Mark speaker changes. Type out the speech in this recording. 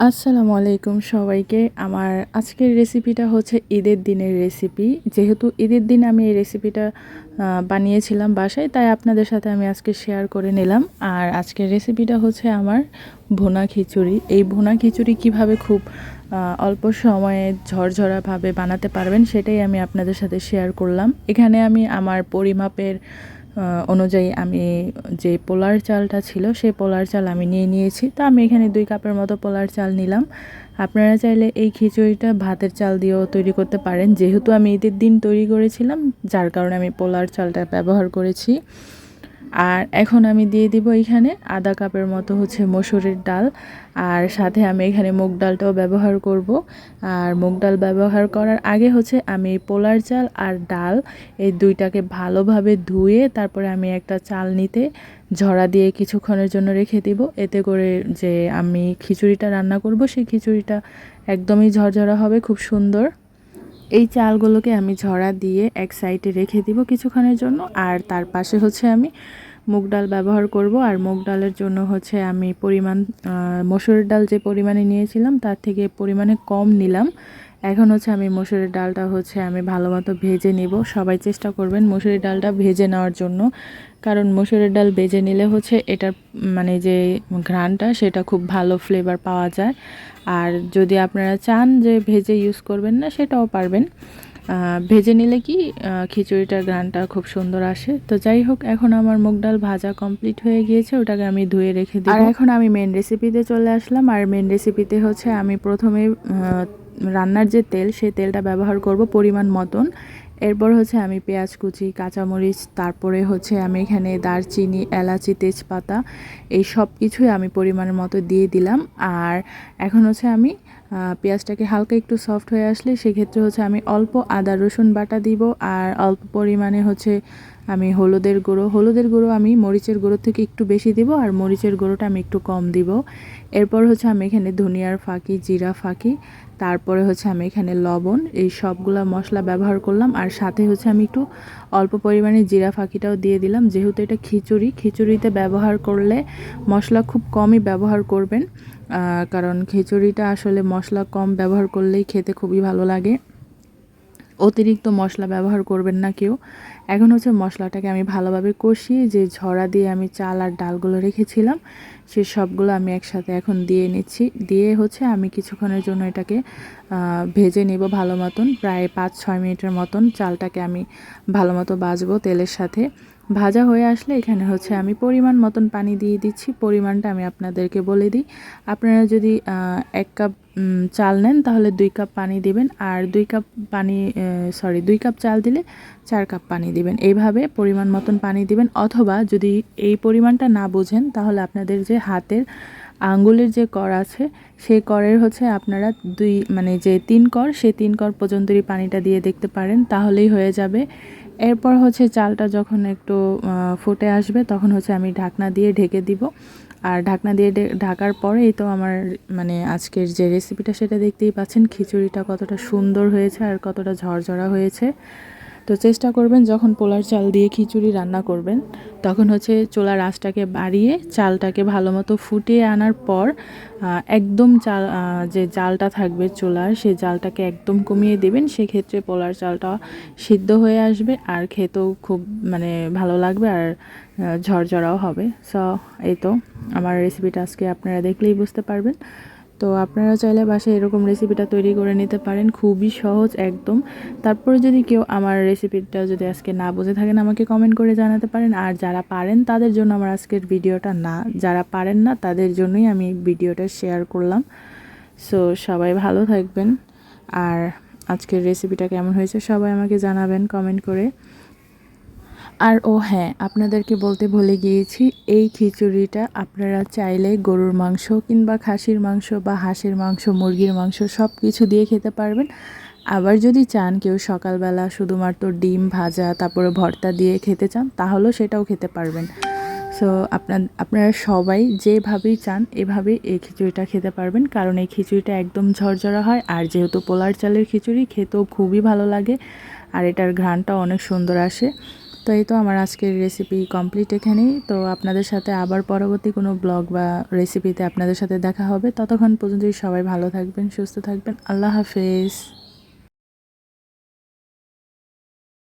Speaker 1: আসসালামু আলাইকুম সবাইকে। আমার আজকের রেসিপিটা হচ্ছে ঈদের দিনের রেসিপি। যেহেতু ঈদের দিন আমি এই রেসিপিটা বানিয়েছিলাম বাসায়, তাই আপনাদের সাথে আমি আজকে শেয়ার করে নিলাম। আর আজকের রেসিপিটা হচ্ছে আমার ভুনা খিচুড়ি। এই ভুনা খিচুড়ি কীভাবে খুব অল্প সময়ে ঝরঝরাভাবে বানাতে পারবেন, সেটাই আমি আপনাদের সাথে শেয়ার করলাম। এখানে আমি আমার পরিমাপের অনুযায়ী আমি যে পোলার চালটা ছিল সেই পোলার চাল আমি নিয়ে নিয়েছি। তো আমি এখানে দুই কাপের মতো পোলার চাল নিলাম। আপনারা চাইলে এই খিচুড়িটা ভাতের চাল দিয়েও তৈরি করতে পারেন। যেহেতু আমি ঈদের দিন তৈরি করেছিলাম, যার কারণে আমি পোলার চালটা ব্যবহার করেছি। আর এখন আমি দিয়ে দিব এখানে আধা কাপের মতো হচ্ছে মসুরের ডাল। আর সাথে আমি এখানে মুগ ডালটাও ব্যবহার করব। আর মুগ ডাল ব্যবহার করার আগে হচ্ছে আমি পোলার চাল আর ডাল এই দুইটাকে ভালোভাবে ধুয়ে তারপরে আমি একটা চাল নিতে ঝরা দিয়ে কিছুক্ষণের জন্য রেখে দিব। এতে করে যে আমি খিচুড়িটা রান্না করব, সেই খিচুড়িটা একদমই ঝরঝরা হবে, খুব সুন্দর। এই চালগুলোকে আমি ঝরা দিয়ে এক সাইডে রেখে দিব কিছুক্ষণের জন্য। আর তার পাশে হচ্ছে আমি মুগ ডাল ব্যবহার করব। আর মুগ ডালের জন্য হচ্ছে আমি পরিমাণ মসুরের ডাল যে পরিমাণে নিয়েছিলাম তার থেকে পরিমাণে কম নিলাম। এখন হচ্ছে আমি মসুরের ডালটা হচ্ছে আমি ভালো মতো ভেজে নিব। সবাই চেষ্টা করবেন মসুরের ডালটা ভেজে নেওয়ার জন্য। কারণ মসুরের ডাল ভেজে নিলে হচ্ছে এটার মানে যে ঘ্রাণটা সেটা খুব ভালো ফ্লেভার পাওয়া যায়। আর যদি আপনারা চান যে ভেজে ইউজ করবেন না, সেটাও পারবেন। ভেজে নিলে কি খিচুড়িটার ঘ্রাণটা খুব সুন্দর আসে। তো যাই হোক, এখন আমার মুগ ডাল ভাজা কমপ্লিট হয়ে গিয়েছে, ওটাকে আমি ধুয়ে রেখে দিই আর এখন আমি মেন রেসিপিতে চলে আসলাম, আর মেন রেসিপিতে হচ্ছে আমি প্রথমে রান্নার যে তেল, সেই তেলটা ব্যবহার করব পরিমাণ মতন। এরপর হচ্ছে আমি পেঁয়াজ কুচি, কাঁচামরিচ, তারপরে হচ্ছে আমি এখানে দারচিনি, এলাচি, তেজপাতা, এই সব কিছুই আমি পরিমাণের মতো দিয়ে দিলাম। আর এখন হচ্ছে আমি পেঁয়াজটাকে হালকা একটু সফট হয়ে আসলে সেক্ষেত্রে হচ্ছে আমি অল্প আদা, রসুন বাটা দিব আর অল্প পরিমাণে হচ্ছে আমি হলুদের গুঁড়ো। হলুদের গুঁড়ো আমি মরিচের গুঁড়ো থেকে একটু বেশি দিব আর মরিচের গুঁড়োটা আমি একটু কম দিব। এরপর হচ্ছে আমি এখানে ধনিয়ার ফাঁকি, জিরা ফাঁকি, তারপরে হচ্ছে আমি এখানে লবণ, এই সবগুলা মশলা ব্যবহার করলাম আর সাথে হচ্ছে আমি একটু অল্প পরিমাণে জিরা ফাঁকিটাও দিয়ে দিলাম। যেহেতু এটা খিচুড়ি, খিচুড়িতে ব্যবহার করলে মশলা খুব কমই ব্যবহার করবেন। কারণ খিচুড়িটা আসলে মশলা কম ব্যবহার করলেই খেতে খুবই ভালো লাগে। অতিরিক্ত মশলা ব্যবহার করবেন না কেউ। এখন হচ্ছে মশলাটাকে আমি ভালোভাবে কষিয়ে যে ঝরা দিয়ে আমি চাল আর ডালগুলো রেখেছিলাম, সে সবগুলো আমি একসাথে এখন দিয়ে নিচ্ছি। দিয়ে হচ্ছে আমি কিছুক্ষণের জন্য এটাকে ভেজে নেব ভালো মতন। প্রায় পাঁচ, ছয় মিনিটের মতন চালটাকে আমি ভালো মতো বাজবো তেলের সাথে। ভাজা হয়ে আসলে এখানে হচ্ছে আমি পরিমাণ মতন পানি দিয়ে দিচ্ছি। পরিমাণটা আমি আপনাদেরকে বলে দিই। আপনারা যদি এক কাপ চাল নেন, তাহলে দুই কাপ পানি দিবেন। আর দুই কাপ পানি সরি দুই কাপ চাল দিলে চার কাপ পানি দিবেন। এইভাবে পরিমাণ মতন পানি দিবেন। অথবা যদি এই পরিমাণটা না বোঝেন, তাহলে আপনাদের যে হাতের আঙ্গুলের যে কর আছে, সেই করের হচ্ছে আপনারা দুই মানে যে তিন কর, সেই তিন কর পর্যন্তই পানিটা দিয়ে দেখতে পারেন, তাহলেই হয়ে যাবে। এরপর হচ্ছে চালটা যখন একটু ফুটে আসবে, তখন হচ্ছে আমি ঢাকনা দিয়ে ঢেকে দিব। আর ঢাকনা দিয়ে ঢাকার পরেই তো আমার মানে আজকের যে রেসিপিটা সেটা দেখতেই পাচ্ছেন, খিচুড়িটা কতটা সুন্দর হয়েছে আর কতটা ঝরঝরা হয়েছে। তো চেষ্টা করবেন যখন পোলার চাল দিয়ে খিচুড়ি রান্না করবেন, তখন হচ্ছে চোলার আঁচটাকে বাড়িয়ে চালটাকে ভালো মতো ফুটিয়ে আনার পর একদম চাল যে জালটা থাকবে চোলার সেই জালটাকে একদম কমিয়ে দেবেন। সেক্ষেত্রে পোলার চালটা সিদ্ধ হয়ে আসবে আর খেতেও খুব মানে ভালো লাগবে আর ঝরঝরাও হবে। সো, এই তো। আমার রেসিপিটা আজকে আপনারা দেখলেই বুঝতে পারবেন। তো আপনারা চাইলে বাসায় এরকম রেসিপিটা তৈরি করে নিতে পারেন। খুবই সহজ, একদম। তারপরে যদি কেউ আমার রেসিপিটা যদি আজকে না বুঝে থাকেন, আমাকে কমেন্ট করে জানাতে পারেন। আর যারা পারেন, তাদের জন্য আমার আজকের ভিডিওটা না, যারা পারেন না, তাদের জন্যই আমি ভিডিওটা শেয়ার করলাম। সো সবাই ভালো থাকবেন। আর আজকের রেসিপিটা কেমন হয়েছে, সবাই আমাকে জানাবেন কমেন্ট করে। আর ও হ্যাঁ আপনাদেরকে বলতে ভুলে গিয়েছি, এই খিচুড়িটা আপনারা চাইলে গরুর মাংস কিংবা খাসির মাংস বা হাঁসের মাংস, মুরগির মাংস সব কিছু দিয়ে খেতে পারবেন। আবার যদি চান কেউ সকালবেলা শুধুমাত্র ডিম ভাজা, তারপরে ভর্তা দিয়ে খেতে চান, তাহলেও সেটাও খেতে পারবেন। সো আপনার, আপনারা সবাই যেভাবেই চান, এভাবেই এই খিচুড়িটা খেতে পারবেন। কারণ এই খিচুড়িটা একদম ঝরঝরা হয়, আর যেহেতু পোলার চালের খিচুড়ি, খেতেও খুবই ভালো লাগে, আর এটার ঘ্রাণটাও অনেক সুন্দর আসে। তো এই তো আমার আজকের রেসিপি কমপ্লিট এখানেই। তো আপনাদের সাথে আবার পরবর্তী কোনো ব্লগ বা রেসিপিতে আপনাদের সাথে দেখা হবে। ততক্ষণ পর্যন্তই সবাই ভালো থাকবেন, সুস্থ থাকবেন। আল্লাহ হাফেজ।